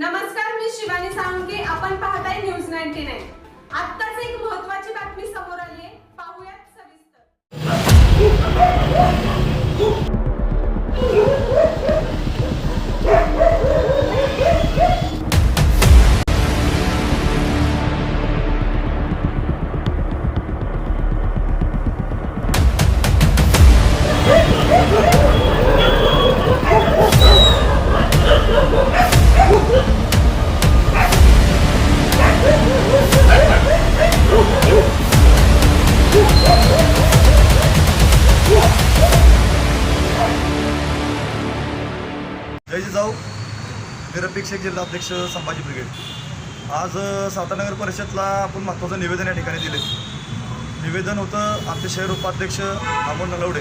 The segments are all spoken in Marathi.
नमस्कार मी शिवानी साळुंके. आपण पाहताय न्यूज नाईन्टी नाईन. आत्ताच एक महत्वाची बातमी समोर आली आहे पाहूयात सविस्तर. जाऊ. निरपेक्षक जिल्हाध्यक्ष संभाजी ब्रिगेड. आज अ, सातारा नगर परिषदला आपण महत्त्वाचं निवेदन या ठिकाणी दिले निवेदन होतं आमचे शहर उपाध्यक्ष अमोल नलवडे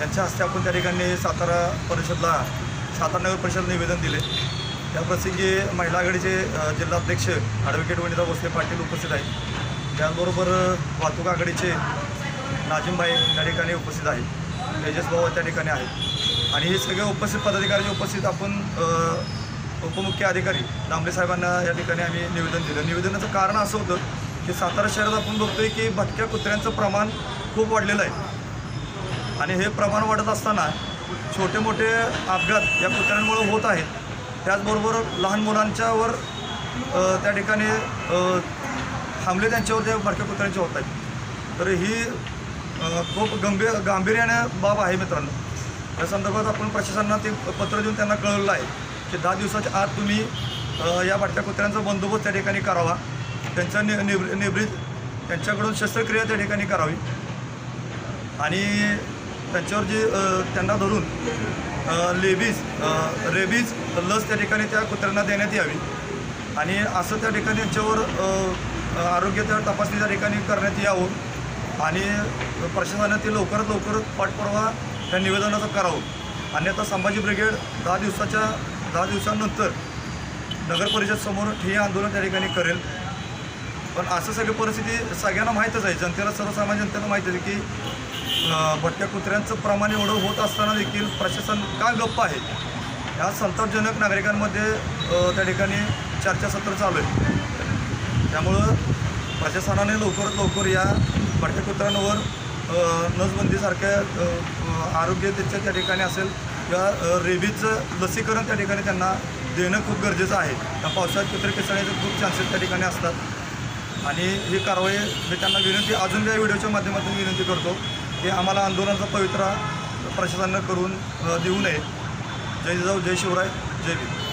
यांच्या हस्ते आपण त्या ठिकाणी सातारा परिषदला सातारा नगर परिषद निवेदन दिले त्याप्रसंगी महिला आघाडीचे जिल्हाध्यक्ष ॲडव्होकेट वनिता भोसले पाटील उपस्थित आहेत. त्याचबरोबर वाहतूक आघाडीचे नाजिमभाई त्या ठिकाणी उपस्थित आहेत. तेजस भाऊ त्या ठिकाणी आहेत. आणि हे सगळे उपस्थित पदाधिकारी उपस्थित आपण उपमुख्य अधिकारी दामले साहेबांना या ठिकाणी आम्ही निवेदन दिलं. निवेदनाचं कारण असं होतं की सातारा शहरात आपण बघतोय की भटक्या कुत्र्यांचं प्रमाण खूप वाढलेलं आहे. आणि हे प्रमाण वाढत असताना छोटे मोठे अपघात या कुत्र्यांमुळे होत आहेत. त्याचबरोबर लहान मुलांच्यावर त्या ठिकाणी हमले त्यांच्यावर त्या भटक्या कुत्र्यांचे होत आहेत. तर ही खूप गंभीर गांभीर्यानं बाब आहे मित्रांनो. या संदर्भात आपण प्रशासनाला ते पत्र देऊन त्यांना कळवलं आहे की दहा दिवसाच्या आत तुम्ही या बाटल्या कुत्र्यांचा बंदोबस्त त्या ठिकाणी करावा. त्यांच्या नि निवृ निवृत्त त्यांच्याकडून शस्त्रक्रिया त्या ठिकाणी करावी. आणि त्यांच्यावर जी त्यांना धरून लेबीज रेबीज लस त्या ठिकाणी त्या कुत्र्यांना देण्यात यावी. आणि असं त्या ठिकाणी त्यांच्यावर आरोग्य त्या तपासणी त्या ठिकाणी करण्यात यावं. आणि प्रशासनाने ते लवकरात लवकर पाठपुरावा त्या निवेदनाचा करावं. आणि आता संभाजी ब्रिगेड दहा दिवसाच्या दहा दिवसानंतर नगर परिषदसमोर ठिय्या आंदोलन त्या ठिकाणी करेल. पण असं सगळी परिस्थिती सगळ्यांना माहीतच आहे. जनतेला सर्वसामान्य जनतेला माहीत आहे की भटक्या कुत्र्यांचं प्रमाण एवढं होत असताना देखील प्रशासन का गप्प आहे? ह्या संतापजनक नागरिकांमध्ये त्या ठिकाणी चर्चासत्र चालू आहे. त्यामुळं प्रशासनाने लवकरात लवकर या भटक्या कुत्र्यांवर नसबंदीसारख्या आरोग्य त्याच्या त्या ठिकाणी असेल किंवा रेबीजचं लसीकरण त्या ठिकाणी त्यांना देणं खूप गरजेचं आहे. त्या पावसाळ्यात कुत्रे किसण्याचे खूप चान्सेस त्या ठिकाणी असतात. आणि ही कारवाई मी त्यांना विनंती अजून या व्हिडिओच्या माध्यमातून विनंती करतो की आम्हाला आंदोलनाचा पवित्रा प्रशासनानं करून देऊ नये. जय जाऊ जय शिवराय जय भीम.